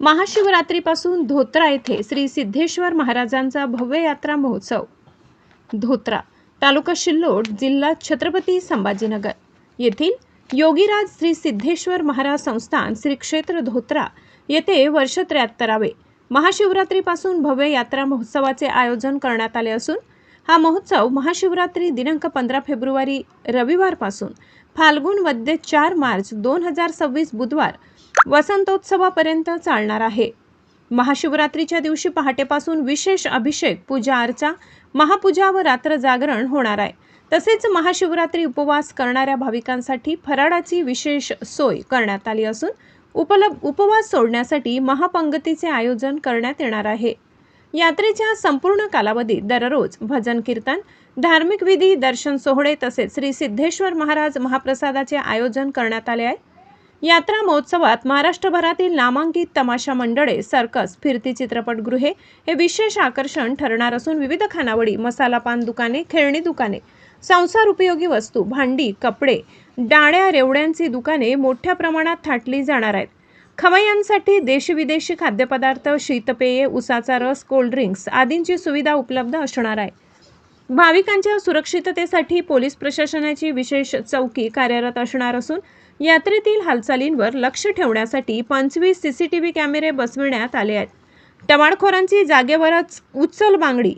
महाशिवरात्रीपासून धोत्रा येथे श्री सिद्धेश्वर महाराजांचा भव्य यात्रा महोत्सव. धोत्रा तालुका शिल्लोड जिल्हा छत्रपती संभाजीनगर. येथील योगीराज श्री सिद्धेश्वर महाराज संस्थान श्री क्षेत्र धोत्रा येथे वर्ष त्र्याहत्तरावे महाशिवरात्रीपासून भव्य यात्रा महोत्सवाचे आयोजन करण्यात आले असून हा महोत्सव महाशिवरात्री दिनांक पंधरा फेब्रुवारी रविवारपासून फाल्गुन वद्य चार मार्च दोन हजार सव्वीस बुधवार वसंतोत्सवापर्यंत चालणार आहे. महाशिवरात्रीच्या दिवशी पहाटेपासून विशेष अभिषेक पूजा अर्चा महापूजा व रात्र जागरण होणार आहे. तसेच महाशिवरात्री उपवास करणाऱ्या भाविकांसाठी फराळाची विशेष सोय करण्यात आली असून उपलब्ध उपवास सोडण्यासाठी महापंगतीचे आयोजन करण्यात येणार आहे. यात्रेच्या संपूर्ण कालावधीत दररोज भजन कीर्तन धार्मिक विधी दर्शन सोहळे तसेच श्री सिद्धेश्वर महाराज महाप्रसादाचे आयोजन करण्यात आले आहे. यात्रा महोत्सवात महाराष्ट्रभरातील नामांकित तमाशा मंडळे सर्कस फिरती चित्रपटगृहे हे विशेष आकर्षण ठरणार असून विविध खानावळी मसाला पान दुकाने खेळणी दुकाने संसार उपयोगी वस्तू भांडी कपडे डाळ्या रेवड्यांची दुकाने मोठ्या प्रमाणात थाटली जाणार आहेत. खवय्यांसाठी देशविदेशी खाद्यपदार्थ शीतपेये उसाचा रस कोल्ड्रिंक्स आदींची सुविधा उपलब्ध असणार आहे. भाविकांच्या सुरक्षिततेसाठी पोलीस प्रशासनाची विशेष चौकी कार्यरत असणार असून यात्रेतील हालचालींवर लक्ष ठेवण्यासाठी पंचवीस सी सी टी व्ही कॅमेरे बसविण्यात आले आहेत. टवाळखोरांची जागेवरच उचल बांगडी.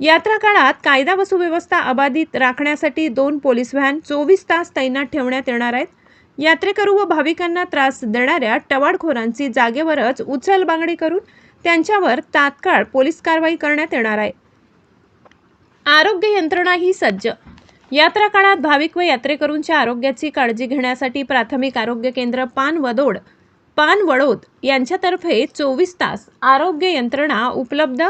यात्रा काळात कायदा व सुव्यवस्था अबाधित राखण्यासाठी दोन पोलीस व्हॅन चोवीस तास तैनात ठेवण्यात येणार आहेत. यात्रेकरू व भाविकांना त्रास देणाऱ्या टवाळखोरांची जागेवरच उचलबांगडी करून त्यांच्यावर तात्काळ पोलीस कारवाई करण्यात येणार आहे. आरोग्य यंत्रणा ही सज्ज यात्रा काळात भाविक व यात्रेकरूंच्या आरोग्याची काळजी घेण्यासाठी प्राथमिक आरोग्य केंद्र पान वदोड पान वडोद यांच्यातर्फे चोवीस तास आरोग्य यंत्रणा उपलब्ध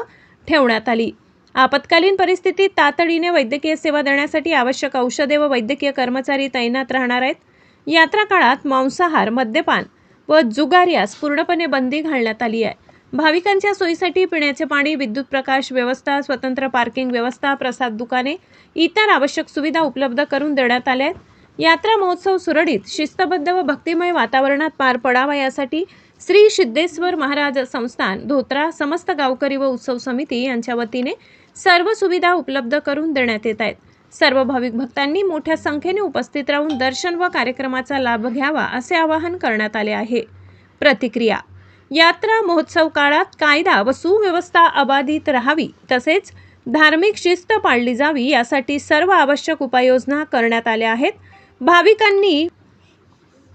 ठेवण्यात आली. आपत्कालीन परिस्थितीत तातडीने वैद्यकीय सेवा देण्यासाठी आवश्यक औषधे व वैद्यकीय कर्मचारी तैनात राहणार आहेत. यात्रा काळात मांसाहार मद्यपान व जुगार यास पूर्णपणे बंदी घालण्यात आली आहे. भाविकांच्या सोयीसाठी पिण्याचे पाणी विद्युत प्रकाश व्यवस्था स्वतंत्र पार्किंग व्यवस्था प्रसाद दुकाने इतर आवश्यक सुविधा उपलब्ध करून देण्यात आल्या आहेत. यात्रा महोत्सव सुरळीत शिस्तबद्ध व भक्तिमय वातावरणात पार पडावा यासाठी श्री सिद्धेश्वर महाराज संस्थान धोत्रा समस्त गावकरी व उत्सव समिती यांच्या वतीने सर्व सुविधा उपलब्ध करून देण्यात येत आहेत. सर्व भाविक भक्तांनी मोठ्या संख्येने उपस्थित राहून दर्शन व कार्यक्रमाचा लाभ घ्यावा असे आवाहन करण्यात आले आहे. प्रतिक्रिया यात्रा महोत्सव काळात कायदा व सुव्यवस्था अबाधित राहावी तसेच धार्मिक शिस्त पाळली जावी यासाठी सर्व आवश्यक उपाययोजना करण्यात आल्या आहेत. भाविकांनी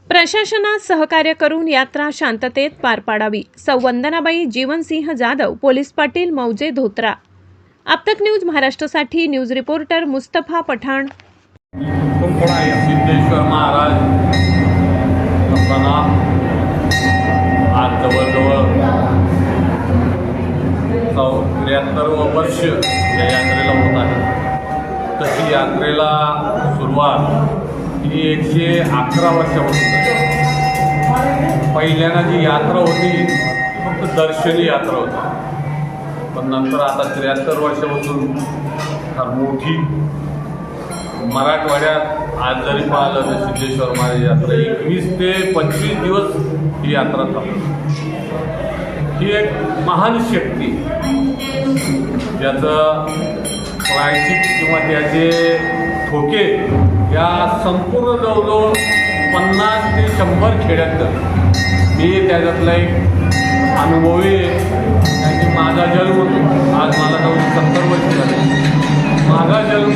प्रशासनात सहकार्य करून यात्रा शांततेत पार पाडावी. संवंदनाबाई जीवनसिंह जाधव पोलीस पाटील मौजे धोत्रा. आपतक न्यूज महाराष्ट्रासाठी न्यूज रिपोर्टर मुस्तफा पठाण. सिद्धेश्वर महाराज. जवळजवळ चौ त्र्याहत्तरवं वर्ष या यात्रेला होत आहे तशी यात्रेला सुरुवात ही एकशे अकरा वर्षापासून झाली. पहिल्यांदा जी यात्रा होती फक्त दर्शनी यात्रा होती पण नंतर आता त्र्याहत्तर वर्षापासून फार मोठी मराठवाड्यात आज जरी पाहिलं तर सिद्धेश्वर महाराज यात्रा एकवीस ते पंचवीस दिवस ही यात्रा चालते ही एक महान शक्ती. ज्याचं प्रायचित किंवा त्याचे ठोके या संपूर्ण जवळजवळ पन्नास ते शंभर खेड्यात मी त्याच्यातला एक अनुभवी कारण की माझा जन्म आज मला जाऊन सत्तर वर्ष माझा जन्म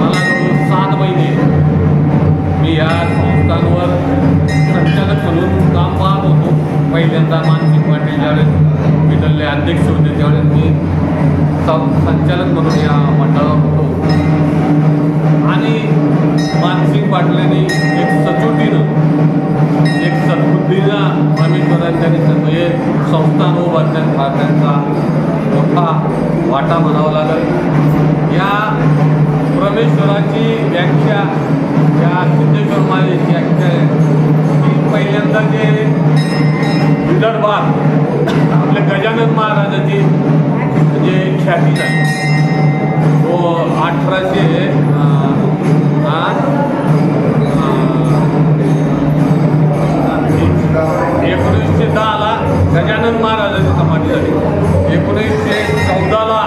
मला जवळ सात महिने. मी या संस्थांवर संचालक म्हणून काम पाहत होतो. पहिल्यांदा मानसिक पाटील ज्यावेळेस विदलले अध्यक्ष होते त्यावेळेस मी सं- संचालक म्हणून या मंडळावर होतो. आणि मानसिंग पाटलांनी एक सचोटीनं एक सद्बुद्धीनं परमेश्वराने त्यांनी संस्थान उभारण्यात हा त्यांचा मोठा वाटा म्हणावा लागेल. या परमेश्वराची व्याख्या या सिद्धेश्वर महाराजांची व्याख्या आहे. की पहिल्यांदा जे विदर्भात आपल्या गजानन महाराजाची म्हणजे ख्याती झाली तो अठराशे एकोणीसशे दहाला गजानन महाराजाची समाधी झाली. एकोणीसशे चौदाला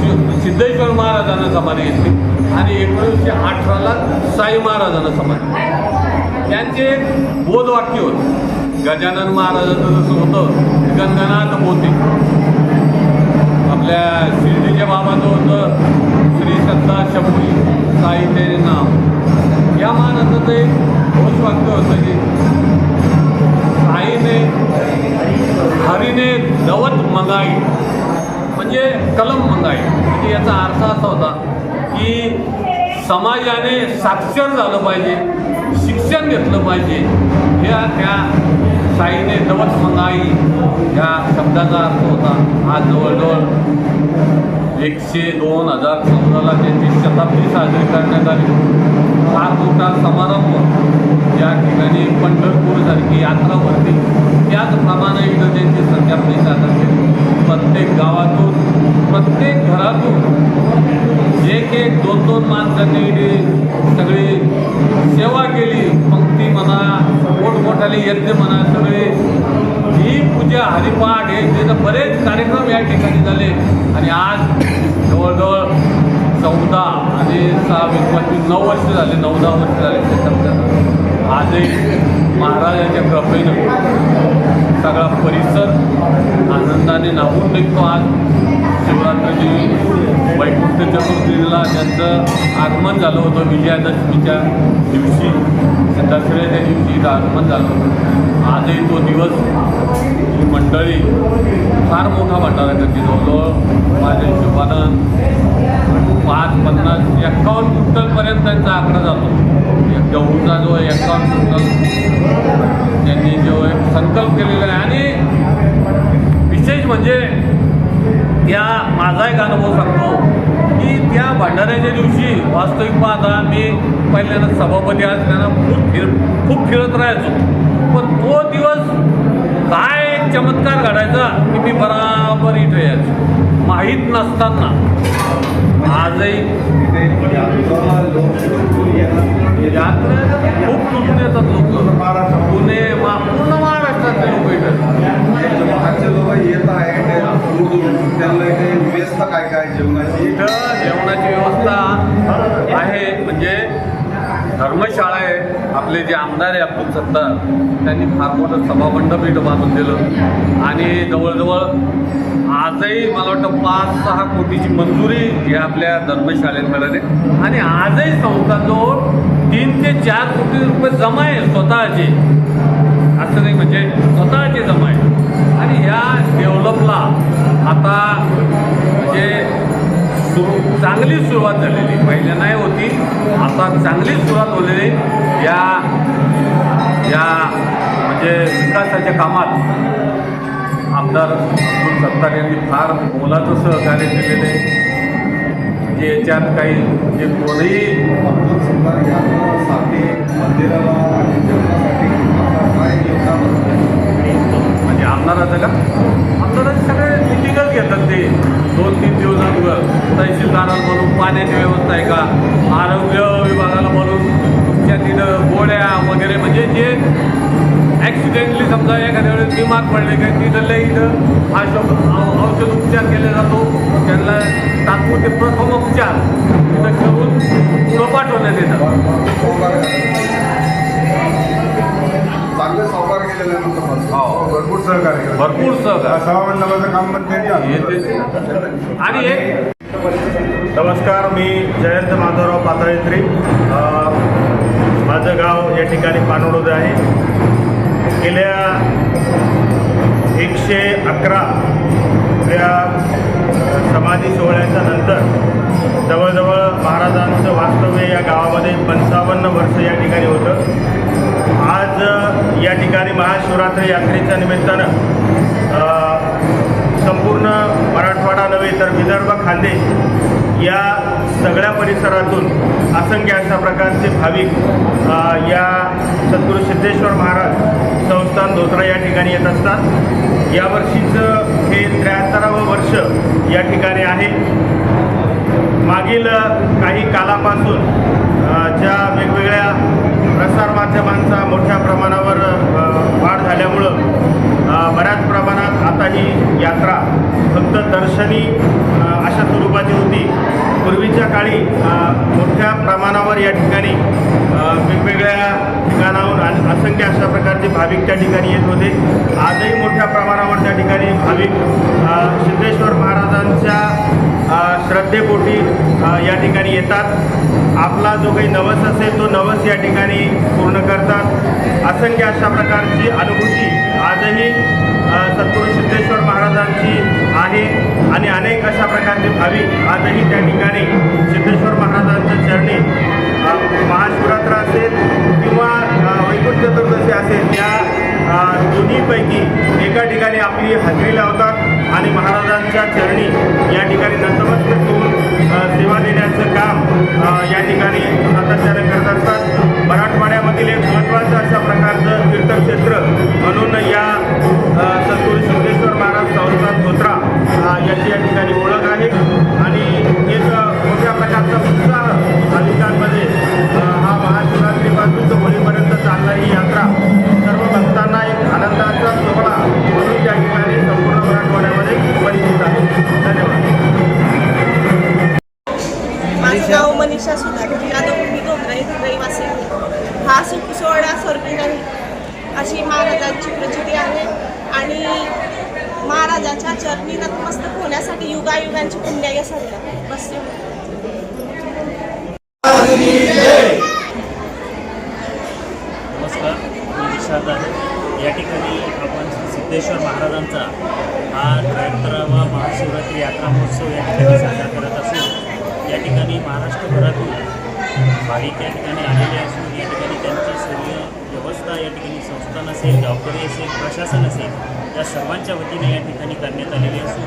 शि- सिद्धेश्वर महाराजांना समाधी घेतली आणि एकोणीसशे अठराला साई महाराजांना समाधी त्यांचे एक बोधवाक्य होतं. गजानन महाराजांचं जसं होतं गंगनाथ मोती. आपल्या शिर्डीच्या बाबाचं होतं श्री सत्ता शंभरी साई ते नाम. या महाराजाचं एक घोषवाक्य होतं की साईने हरीने दवत मंगाई. म्हणजे कलम मंगाई. म्हणजे याचा अर्थ असा होता की समाजाने साक्षर झालं पाहिजे शिक्षण घेतलं पाहिजे. ह्या त्या साईने दवत मंगाई ह्या शब्दाचा अर्थ होता हा जवळजवळ एकशे दोन हजार चौदाला त्यांची शताब्दी साजरी करण्यात आली. हा मोठा समारंभ या ठिकाणी पंढरपूरसारखी यात्रा भरली त्याचप्रमाणे इथं त्यांची शताब्दी साजरी केली. प्रत्येक गावातून प्रत्येक घरातून एक एक दोन दोन माणसांनी सगळी सेवा केली. पंक्ती म्हणा मोठाली यज्ञ म्हणा सगळे. ही पूजा हरिपाठ हे त्याचं बरेच कार्यक्रम या ठिकाणी झाले. आणि आज जवळजवळ चौदा आणि सहा वीस पंचवीस नऊ वर्ष झाले नऊ दहा वर्ष झाले त्याच्यात आजही महाराजांच्या कृपेनं सगळा परिसर आनंदाने नाहून निघतो आज. शिवरात्रीची वैकुंठ चतुर्थीला त्यांचं आगमन झालं होतं विजयादशमीच्या दिवशी. दसऱ्याच्या दिवशी इथं आगमन झालं होतं. आजही तो दिवस ही मंडळी फार मोठा भंडारा करते. जवळजवळ माझ्या हिशोबानं पाच पन्नास एक्कावन्न क्विंटलपर्यंत त्यांचा आकडा जातो. गहूचा जो एक्कावन्न क्विंटल त्यांनी जो एक संकल्प केलेला आहे. आणि विशेष म्हणजे या माझा एक अनुभव सांगतो. की त्या भंडाऱ्याच्या दिवशी वास्तविक पाहता मी पहिल्यांदा सभापती असताना खूप फिर खूप फिरत राहायचो. पण तो दिवस काय चमत्कार घडायचा की मी बराबर इथे यायचो. माहीत नसताना. आजही खूप तुटून येतात लोक. पुणे मा पूर्ण महाराष्ट्रातले लोक येतात. बाहेरचे लोक येत आहेत. त्यांना काय काय जेवणाची इथं जेवणाची व्यवस्था आहे. म्हणजे धर्मशाळा आहे. आपले जे आमदार आहे अब्दुल सत्तार त्यांनी फार मोठं सभामंडप इथं बांधून दिलं. आणि जवळजवळ आजही मला वाटतं पाच सहा कोटीची मंजुरी हे आपल्या धर्मशाळेत मिळाली. आणि आजही संस्थांजवळ तीन ते चार कोटी रुपये जमा आहे स्वतःचे. असं नाही म्हणजे स्वतःचे जमा आहे. आणि ह्या डेव्हलपला आता म्हणजे सुरू चांगली सुरुवात झालेली. पहिल्या नाही होती. आता चांगली सुरुवात झालेली या या म्हणजे विकासाच्या कामात आमदार अब्दुल सत्तार यांनी फार मोलाचं सहकार्य केलेलं आहे. म्हणजे याच्यात काही म्हणजे कोणीही अब्दुल सत्तार यासाठी मंदिराला पडले काय तिथं इथं औषध औषध उपचार केला जातो त्यांना तात्पुरते प्रथम उपचार तिथं करून पुढं पाठवण्यात येतं सहकार्य चांगलं सहकार्य केलेलं. हो. भरपूर सहकार्य केलं. भरपूर सहकार्य काम पण आणि एक नमस्कार मी जयंत माधवराव पातळेत्री माझं गाव या ठिकाणी पानोड आहे गेल्या एकशे अकरा या समाधी सोहळ्याच्या नंतर जवळजवळ महाराजांचं वास्तव्य या गावामध्ये पंचावन्न वर्ष या ठिकाणी होतं. आज या ठिकाणी महाशिवरात्री यात्रेच्या निमित्तानं संपूर्ण मराठवाडा नव्हे तर विदर्भ खानदेश या सगळ्या परिसरातून असंख्य अशा प्रकारचे भाविक या सद्गुरू सिद्धेश्वर महाराज संस्थान धोत्रा या ठिकाणी येत असतात. यावर्षीचं हे त्र्याहत्तरावं वर्ष या ठिकाणी आहे. मागील काही कालापासून ज्या वेगवेगळ्या प्रसारमाध्यमांचा मोठ्या प्रमाणावर वाढ झाल्यामुळं बऱ्याच प्रमाणात आता ही यात्रा दर्शनी अशा स्वरूपाची होती. पूर्वीच्या काळी मोठ्या प्रमाणावर या ठिकाणी वेगवेगळ्या ठिकाणाहून आणि असंख्य अशा प्रकारचे भाविक त्या ठिकाणी येत होते. आजही मोठ्या प्रमाणावर त्या ठिकाणी भाविक सिद्धेश्वर महाराजांच्या श्रद्धेपोटी या ठिकाणी येतात. आपला जो काही नवस असेल तो नवस या ठिकाणी पूर्ण करतात. असंख्य अशा प्रकारची अनुभूती आजही अ, सद्गुरू सिद्धेश्वर महाराजांची आहे आणि अनेक अशा प्रकारचे भाविक आजही त्या ठिकाणी सिद्धेश्वर महाराजांच्या चरणी महाशिवरात्र असेल किंवा वैकुंठ चतुर्दशी असेल त्या दोन्हीपैकी एका ठिकाणी आपली हजेरी लावतात. आणि महाराजांच्या चरणी या ठिकाणी नतमस्तक होऊन सेवा देण्याचं काम या ठिकाणी सातत्याने करत असतात. मराठवाड्यामधील एक महत्त्वाचं अशा प्रकारचं तीर्थक्षेत्र म्हणून या अ, सिद्धेश्वर महाराज संस्थान धोत्रा याची या ठिकाणी ओळख आहे. आणि संस्थेच्या वतीने या ठिकाणी करण्यात आलेली असून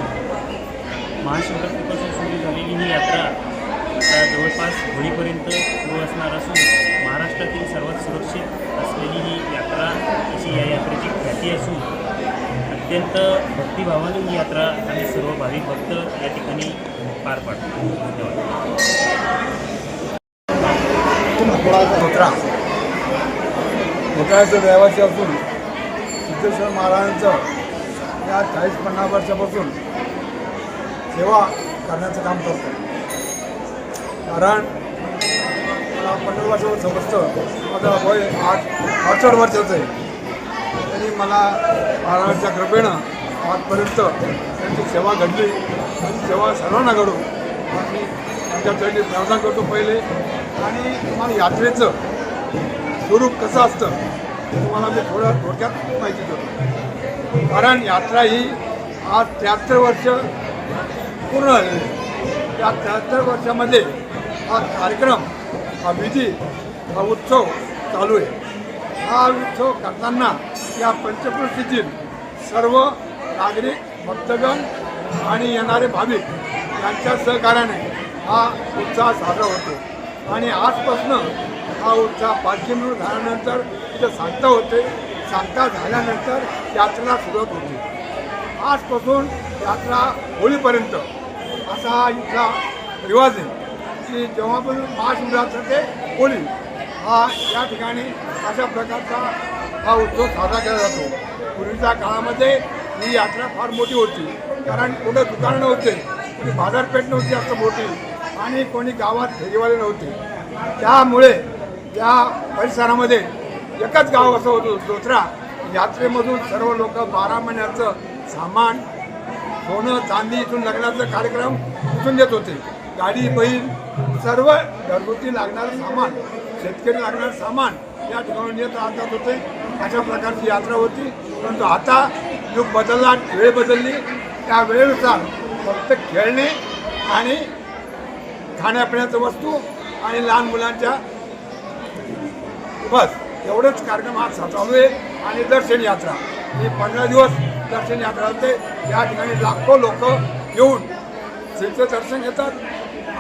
महाशिवरात्रीपासून सुरू झालेली ही यात्रा आता जवळपास होळीपर्यंत सुरू असणार असून महाराष्ट्रातील सर्वात सुरक्षित असलेली ही यात्रा अशी या यात्रेची ख्याती असून अत्यंत भक्तिभावाने ही यात्रा आणि सर्व भाविक भक्त या ठिकाणी पार पाडतो. धन्यवाद. धोत्रा. धोत्राचं रहिवासी असून सिद्धेश्वर महाराजांचं या चाळीस पन्नास वर्षापासून सेवा करण्याचं काम करतो कारण मला पन्नास वर्षावर समजतं. माझं वय आठ अडसष्ट वर्षाचं आहे. तरी मला महाराजांच्या कृपेनं आजपर्यंत त्यांची सेवा घडली. आणि सेवा सर्वांना घडू आणि त्यांच्या चरणी प्रार्थना करतो पहिले. आणि तुम्हाला यात्रेचं स्वरूप कसं असतं ते तुम्हाला मी थोडं थोडक्यात माहिती देतो. कारण यात्रा ही आज त्र्याहत्तर वर्ष पूर्ण झालेली आहे. त्या त्र्याहत्तर वर्षामध्ये हा कार्यक्रम हा विधी हा उत्सव चालू आहे हा उत्सव करताना या पंचकृषीतील सर्व नागरिक भक्तगण आणि येणारे भाविक यांच्या सहकार्याने हा उत्साह साजरा होतो आणि आजपासून हा उत्साह पाचशे मिळून झाल्यानंतर तिथं सांगता होते सांगता झाल्यानंतर यात्रेला सुरुवात होते. आजपासून यात्रा होळीपर्यंत. असा हा इथला रिवाज आहे की जेव्हापासून महाशिवरात्र ते होळी हा या ठिकाणी अशा प्रकारचा हा उत्सव साजरा केला जातो. पूर्वीच्या काळामध्ये ही यात्रा फार मोठी होती. कारण कुठं दुकानं नव्हते कुठे बाजारपेठ नव्हती असं मोठी आणि कोणी गावात फेरीवाले नव्हते. त्यामुळे या परिसरामध्ये एकच गाव असं होतं दोसरा यात्रेमधून सर्व लोक बारा महिन्याचं सामान सोनं चांदी इथून लग्नाचा कार्यक्रम इथून देत होते. गाडी बैल सर्व घरगुती लागणारं सामान शेतकरी लागणारं सामान या ठिकाणी येत राहतात होते. अशा प्रकारची यात्रा होती. परंतु आता युग बदलला वेळ बदलली. त्या वेळेनुसार फक्त खेळणे आणि खाण्यापिण्याचं वस्तू आणि लहान मुलांच्या बस. एवढंच कार्यक्रम हा चालू आहे आणि दर्शन यात्रा. ही पंधरा दिवस दर्शन यात्रा होते. या ठिकाणी लाखो लोक येऊन श्रीचं दर्शन घेतात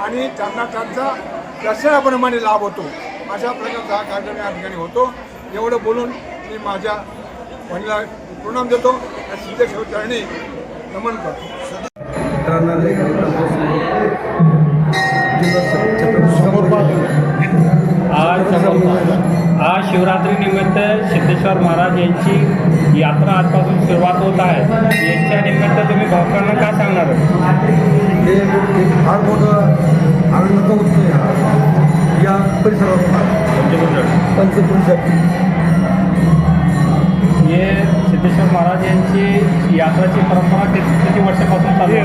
आणि त्यांना त्यांचा दर्शनाप्रमाणे लाभ होतो अशा प्रकारचा हा कार्यक्रम या ठिकाणी होतो. एवढं बोलून मी माझ्या महिला प्रणाम देतो. आणि सिद्धेश्वर चरणी नमन करतो. मित्रांना देखील तपसून आज आज शिवरात्रीनिमित्त सिद्धेश्वर महाराज यांची यात्रा आजपासून सुरुवात होत आहे. याच्या निमित्त तुम्ही भावकांना काय सांगणार? हे एक फार मोठं आनंदाचा उत्सव आहे या परिसरात हे सिद्धेश्वर महाराज यांची यात्राची परंपरा किती किती वर्षापासून चालू आहे?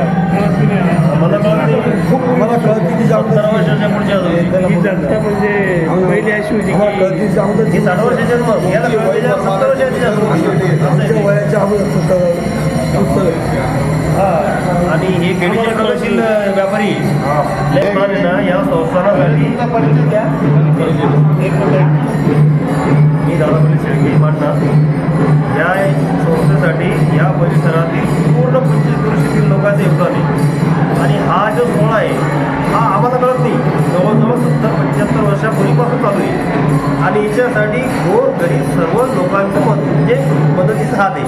मला कळत खूप मला कळतीची सत्तर वर्षाच्या पुढच्या. म्हणजे पहिली अशी मला कळतीची अगोदर ही साठ वर्षाची जन्म. याला कळतीच्या सत्तर वर्षाची जन्म. असं आमच्या आहे. वयाच्या अगोदर उत्सव आहे. हा. आणि हे खेडीचे कलाशील व्यापारी. ना या संस्थानासाठी एक. मी दादापल्ली शेळके पाटणा या संस्थेसाठी या परिसरातील पूर्ण पंचकृषीतील लोकांचे योगदान आहे. आणि हा जो सोहळा आहे हा आहे गोर गरीब सर्व लोकांचं मत म्हणजे मदतीचा हात आहे.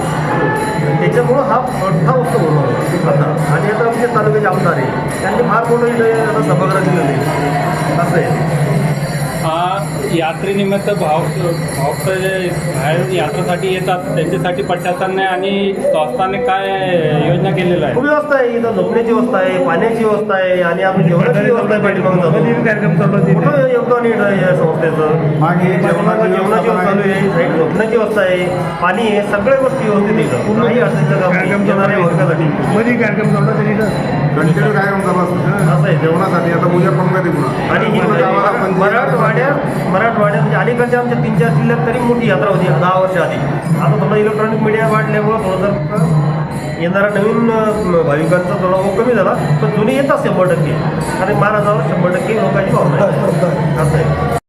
त्याच्यामुळं हा मोठा उत्सव होतो. आता. आणि आता आमचे तालुक्याचे आमदार आहे. त्यांनी फार मोठं इथे सभागृह दिलेलं आहे. असं आहे. आज यात्रेनिमित्त भाव भावक जे बाहेर यात्रेसाठी येतात त्यांच्यासाठी प्रशासनाने आणि संस्थाने काय योजना केलेलं आहे खूप व्यवस्था आहे. इथं झोपण्याची व्यवस्था आहे पाण्याची व्यवस्था आहे आणि आम्ही जेवणाची व्यवस्था आहे पाठीमागं कार्यक्रम चालू योगदान आहे या संस्थेचं? मागे जेवणाची जेवणाची व्यवस्था चालू आहे. झोपण्याची व्यवस्था आहे. पाणी आहे सगळ्या गोष्टी व्यवस्थित आहे इथं कुठलाही अडचणीचं काम नाही येणाऱ्या वर्गासाठी. मध्ये कार्यक्रम चालू तरी कंटिन्यू असं आहे. जेवणासाठी. आता उद्या पण कधी पुन्हा? आणि ही मराठवाड्यात मराठवाड्यात म्हणजे अलीकडच्या आमच्या तीन चार जिल्ह्यात तरी मोठी यात्रा होती. दहा वर्ष आधी. आता थोडं इलेक्ट्रॉनिक मीडिया वाढल्यामुळं थोडंसं येणारा नवीन भाविकांचा थोडा ओघ कमी झाला. पण जुनी येतात शंभर टक्के. आणि महाराजावर शंभर टक्के लोकांची भावना असं आहे.